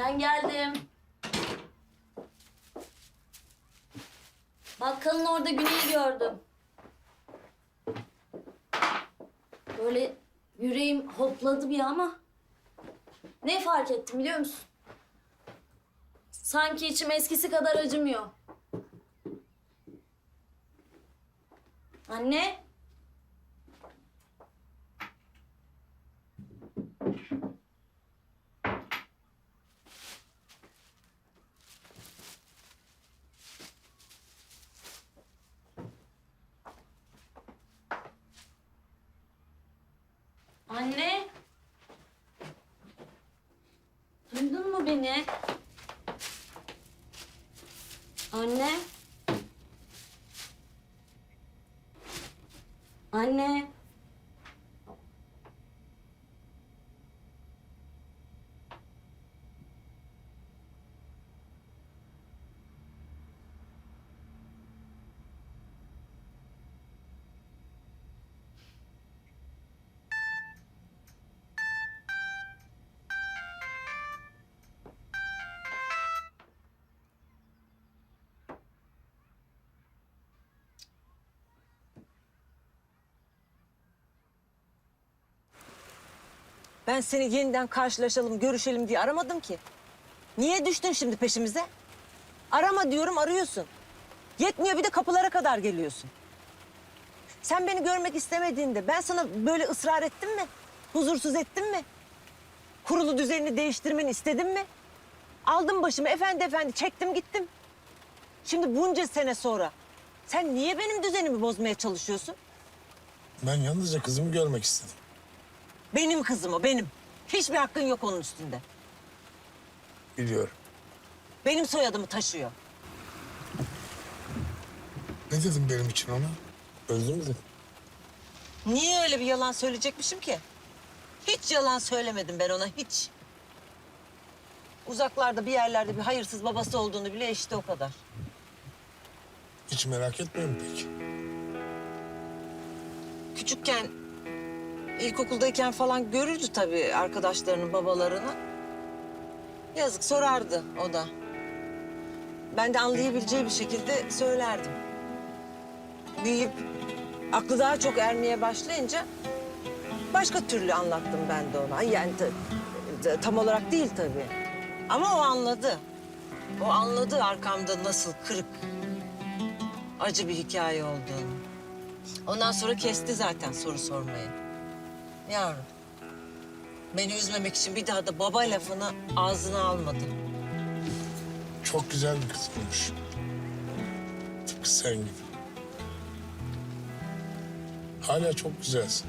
Ben geldim. Bakkalın orada Güney'i gördüm. Böyle yüreğim hopladı bir ama ne fark ettim biliyor musun? Sanki içim eskisi kadar acımıyor. Anne. Anne. Duydun mu beni? Anne. Anne. Ben seni yeniden karşılaşalım, görüşelim diye aramadım ki. Niye düştün şimdi peşimize? Arama diyorum, arıyorsun. Yetmiyor bir de kapılara kadar geliyorsun. Sen beni görmek istemediğinde ben sana böyle ısrar ettim mi? Huzursuz ettim mi? Kurulu düzenini değiştirmeni istedim mi? Aldım başımı efendi efendi çektim gittim. Şimdi bunca sene sonra sen niye benim düzenimi bozmaya çalışıyorsun? Ben yalnızca kızımı görmek istedim. Benim kızım o benim. Hiçbir hakkın yok onun üstünde. Biliyorum. Benim soyadımı taşıyor. Ne dedim benim için ona? Öldü mü. Niye öyle bir yalan söyleyecekmişim ki? Hiç yalan söylemedim ben ona, hiç. Uzaklarda bir yerlerde bir hayırsız babası olduğunu bile işte o kadar. Hiç merak etmiyorum peki. Küçükken, ilkokuldayken falan görürdü tabii arkadaşlarının babalarını. Yazık sorardı o da. Ben de anlayabileceği bir şekilde söylerdim. Büyüyüp aklı daha çok ermeye başlayınca başka türlü anlattım ben de ona. Yani ta- ta- tam olarak değil tabii. Ama o anladı. O anladı arkamda nasıl kırık, acı bir hikaye olduğunu. Ondan sonra kesti zaten soru sormayı. Yavrum. Beni üzmemek için bir daha da baba lafını ağzına almadı. Çok güzel bir kız olmuş. Tıpkı sen gibi. Hala çok güzelsin.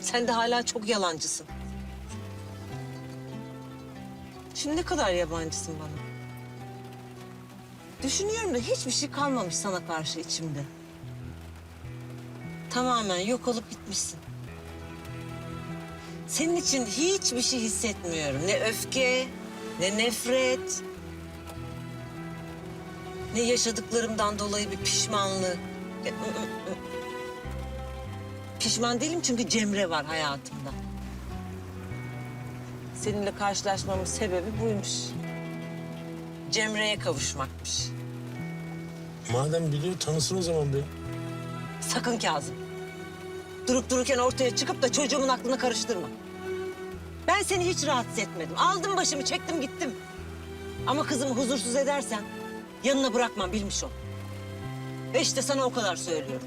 Sen de hala çok yalancısın. Şimdi ne kadar yabancısın bana. Düşünüyorum da hiçbir şey kalmamış sana karşı içimde. Tamamen yok olup gitmişsin. Senin için hiçbir şey hissetmiyorum. Ne öfke, ne nefret. Ne yaşadıklarımdan dolayı bir pişmanlık. Pişman değilim çünkü Cemre var hayatımda. Seninle karşılaşmamın sebebi buymuş. Cemre'ye kavuşmakmış. Madem biliyor tanısın o zaman beni. Sakın Kazım. Durup dururken ortaya çıkıp da çocuğumun aklını karıştırma. Ben seni hiç rahatsız etmedim. Aldım başımı çektim gittim. Ama kızımı huzursuz edersen yanına bırakmam bilmiş ol. Ve işte sana o kadar söylüyorum.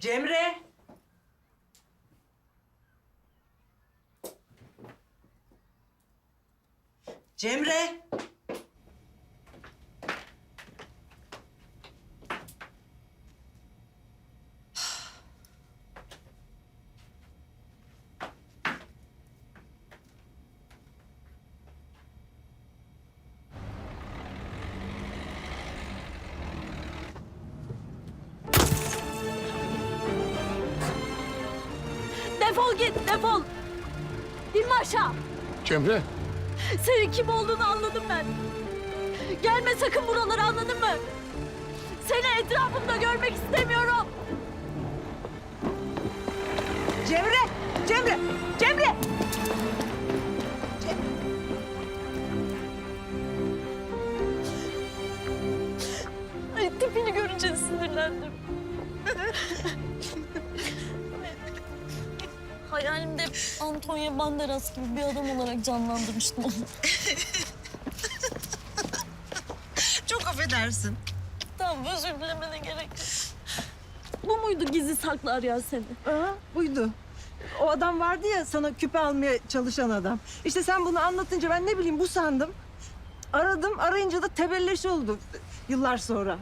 Cemre. Cemre. Defol git, defol. İnme aşağı. Cemre. Senin kim olduğunu anladım ben. Gelme sakın buralara anladın mı? Seni etrafımda görmek istemiyorum. Cemre! Cemre! Cemre! Ay, tipini görünce sinirlendim. Hayalimde Antonio Banderas gibi bir adam olarak canlandırmıştım onu. Çok affedersin. Tamam özür dilemene gerek yok. Bu muydu gizli saklı arayan seni? Aha, buydu. O adam vardı ya sana küpe almaya çalışan adam. İşte sen bunu anlatınca ben ne bileyim bu sandım. Aradım, arayınca da tebelleş oldu yıllar sonra.